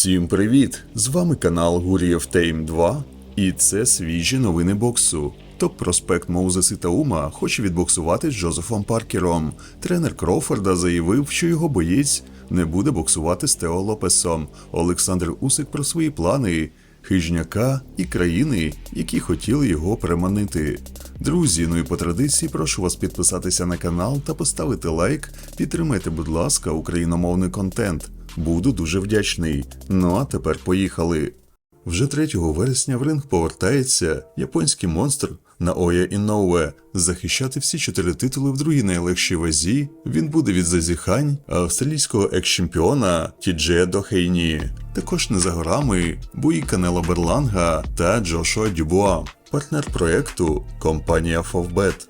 Всім привіт! З вами канал Гурієв Тейм 2 і це свіжі новини боксу. Топ-проспект Моузес Ітаума хоче відбоксувати з Джозефом Паркером. Тренер Кроуфорда заявив, що його боєць не буде боксувати з Тео Лопесом. Олександр Усик про свої плани, хижняка і країни, які хотіли його переманити. Друзі, ну і по традиції прошу вас підписатися на канал та поставити лайк. Підтримайте, будь ласка, україномовний контент. Буду дуже вдячний. Ну а тепер поїхали. Вже 3 вересня в ринг повертається японський монстр Наоя Іноуе. Захищати всі чотири титули в другій найлегшій вазі він буде від зазіхань австралійського екс-чемпіона Тіджея Дохейні. Також не за горами бої Канела Берланга та Джошуа Дюбуа. Партнер проекту компанія Фовбет.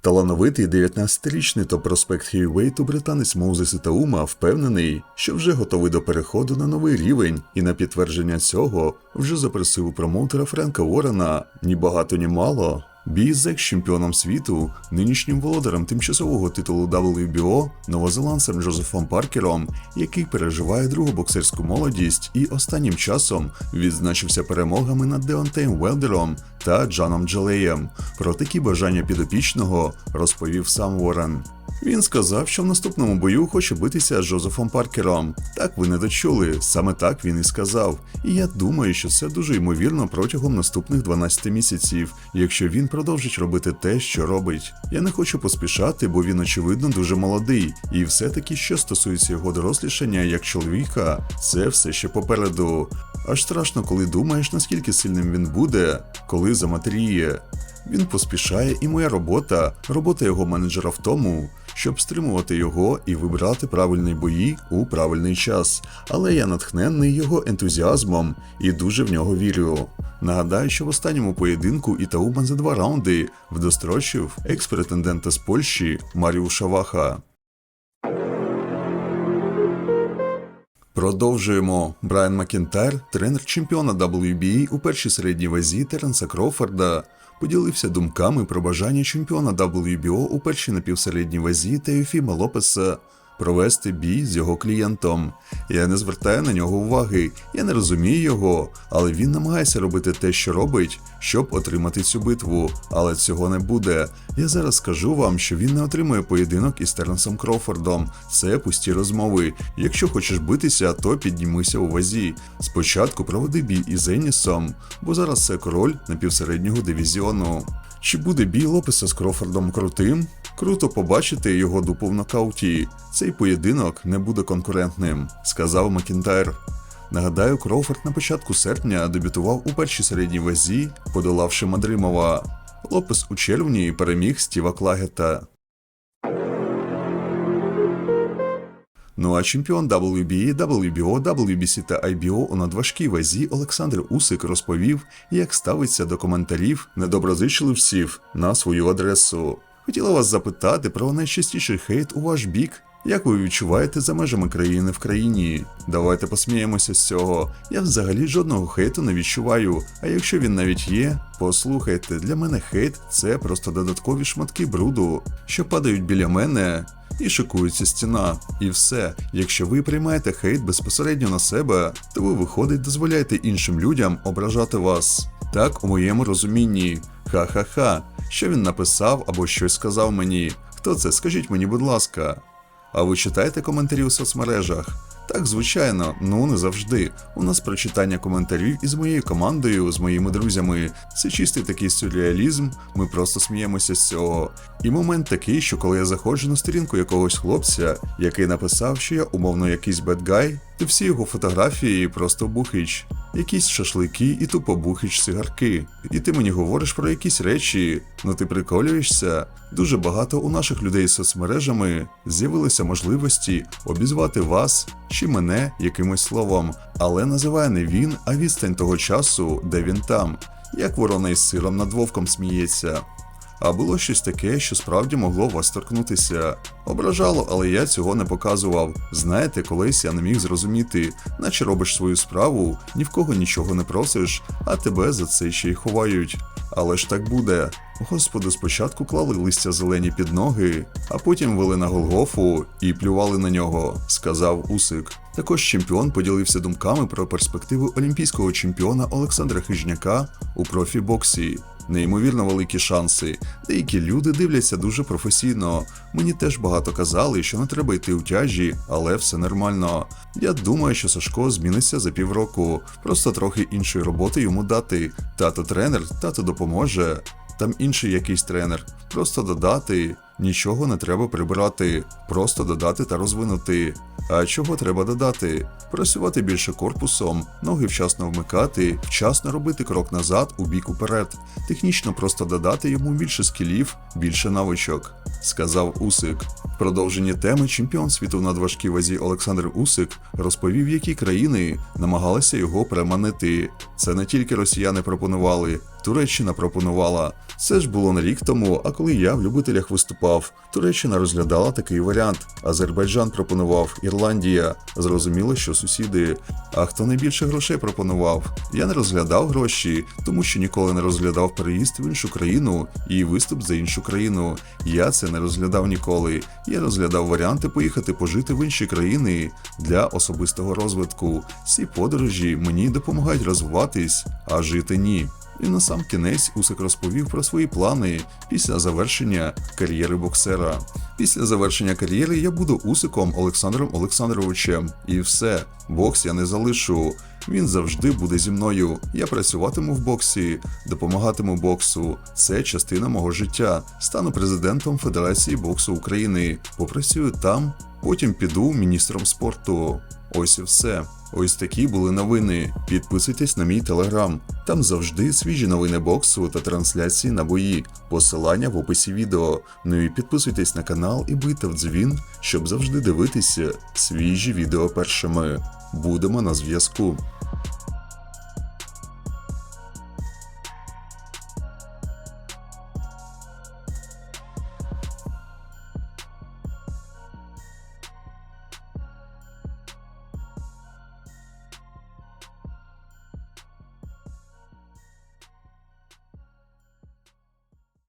Талановитий 19-річний топ-проспект Хейвейту британець Моузес Ітаума впевнений, що вже готовий до переходу на новий рівень, і на підтвердження цього вже запросив у промоутера Френка Уоррена ні багато, ні мало. Бій з екс-чемпіоном світу, нинішнім володарем тимчасового титулу WBO, новозеландцем Джозефом Паркером, який переживає другу боксерську молодість і останнім часом відзначився перемогами над Деонтеєм Велдером та Джаном Джалеєм. Про такі бажання підопічного розповів сам Уоррен. Він сказав, що в наступному бою хоче битися з Джозефом Паркером. Так ви не дочули, саме так він і сказав. І я думаю, що це дуже ймовірно протягом наступних 12 місяців, якщо він продовжить робити те, що робить. Я не хочу поспішати, бо він очевидно дуже молодий. І все-таки, що стосується його дорослішання як чоловіка, це все ще попереду. Аж страшно, коли думаєш, наскільки сильним він буде, коли заматеріє. Він поспішає, і моя робота, робота його менеджера в тому, щоб стримувати його і вибирати правильні бої у правильний час. Але я натхненний його ентузіазмом і дуже в нього вірю. Нагадаю, що в останньому поєдинку Ітауман за два раунди вдострочив екс-претендента з Польщі Маріуша Ваха. Продовжуємо. Брайан Макінтайр, тренер чемпіона WBA у першій середній вазі Теренса Кроуфорда, поділився думками про бажання чемпіона WBO у першій напівсередній вазі Теофіма Лопеса провести бій з його клієнтом. Я не звертаю на нього уваги, я не розумію його, але він намагається робити те, що робить, щоб отримати цю битву. Але цього не буде. Я зараз скажу вам, що він не отримує поєдинок із Теренсом Кроуфордом. Це пусті розмови. Якщо хочеш битися, то піднімися у вазі. Спочатку проведи бій із Енісом, бо зараз це король напівсереднього дивізіону. Чи буде бій Лопеса з Крофордом крутим? Круто побачити його дупу в нокауті. Цей поєдинок не буде конкурентним, сказав Макінтайр. Нагадаю, Кроуфорд на початку серпня дебютував у першій середній вазі, подолавши Мадримова. Лопес у червні переміг Стіва Клагета. Ну а чемпіон WBA, WBO, WBC та IBO у надважкій вазі Олександр Усик розповів, як ставиться до коментарів недоброзичливців на свою адресу. Хотіла вас запитати про найчастіший хейт у ваш бік. Як ви відчуваєте за межами країни в країні? Давайте посміємося з цього. Я взагалі жодного хейту не відчуваю. А якщо він навіть є, послухайте, для мене хейт це просто додаткові шматки бруду, що падають біля мене і шикується стіна. І все. Якщо ви приймаєте хейт безпосередньо на себе, то ви виходить, дозволяєте іншим людям ображати вас. Так, у моєму розумінні. Ха-ха-ха. Що він написав або щось сказав мені? Хто це? Скажіть мені, будь ласка. А ви читаєте коментарі у соцмережах? Так, звичайно, ну не завжди. У нас прочитання коментарів із моєю командою, з моїми друзями. Це чистий такий сюрреалізм, ми просто сміємося з цього. І момент такий, що коли я заходжу на сторінку якогось хлопця, який написав, що я умовно якийсь бедгай, то всі його фотографії просто бухич. Якісь шашлики і тупо бухич цигарки. І ти мені говориш про якісь речі, ну ти приколюєшся. Дуже багато у наших людей з соцмережами з'явилися можливості обізвати вас чи мене якимось словом, але називає не він, а відстань того часу, де він там, як ворона із сиром над вовком сміється. А було щось таке, що справді могло вас торкнутися. Ображало, але я цього не показував. Знаєте, колись я не міг зрозуміти, наче робиш свою справу, ні в кого нічого не просиш, а тебе за це ще й ховають. Але ж так буде. Господу спочатку клали листя зелені під ноги, а потім вели на Голгофу і плювали на нього, сказав Усик. Також чемпіон поділився думками про перспективи олімпійського чемпіона Олександра Хижняка у профі-боксі. Неймовірно великі шанси. Деякі люди дивляться дуже професійно. Мені теж багато казали, що не треба йти у тяжі, але все нормально. Я думаю, що Сашко зміниться за півроку. Просто трохи іншої роботи йому дати. Тато тренер, тато допоможе. Там інший якийсь тренер. Просто додати. Нічого не треба прибирати, просто додати та розвинути. А чого треба додати? Працювати більше корпусом, ноги вчасно вмикати, вчасно робити крок назад у бік уперед. Технічно просто додати йому більше скілів, більше навичок, сказав Усик. В продовженні теми чемпіон світу на важкій вазі Олександр Усик розповів, які країни намагалися його переманити. Це не тільки росіяни пропонували, Туреччина пропонувала. Це ж було не рік тому, а коли я в любителях виступав. Туреччина розглядала такий варіант. Азербайджан пропонував, Ірландія. Зрозуміло, що сусіди. А хто найбільше грошей пропонував? Я не розглядав гроші, тому що ніколи не розглядав переїзд в іншу країну і виступ за іншу країну. Я це не розглядав ніколи. Я розглядав варіанти поїхати пожити в інші країни для особистого розвитку. Ці подорожі мені допомагають розвиватись, а жити ні. І на сам кінець Усик розповів про свої плани після завершення кар'єри боксера. Після завершення кар'єри я буду Усиком Олександром Олександровичем. І все, бокс я не залишу. Він завжди буде зі мною. Я працюватиму в боксі, допомагатиму боксу. Це частина мого життя. Стану президентом Федерації боксу України. Попрацюю там, потім піду міністром спорту. Ось і все. Ось такі були новини. Підписуйтесь на мій телеграм. Там завжди свіжі новини боксу та трансляції на бої. Посилання в описі відео. Ну і підписуйтесь на канал і бийте в дзвін, щоб завжди дивитися свіжі відео першими. Будемо на зв'язку.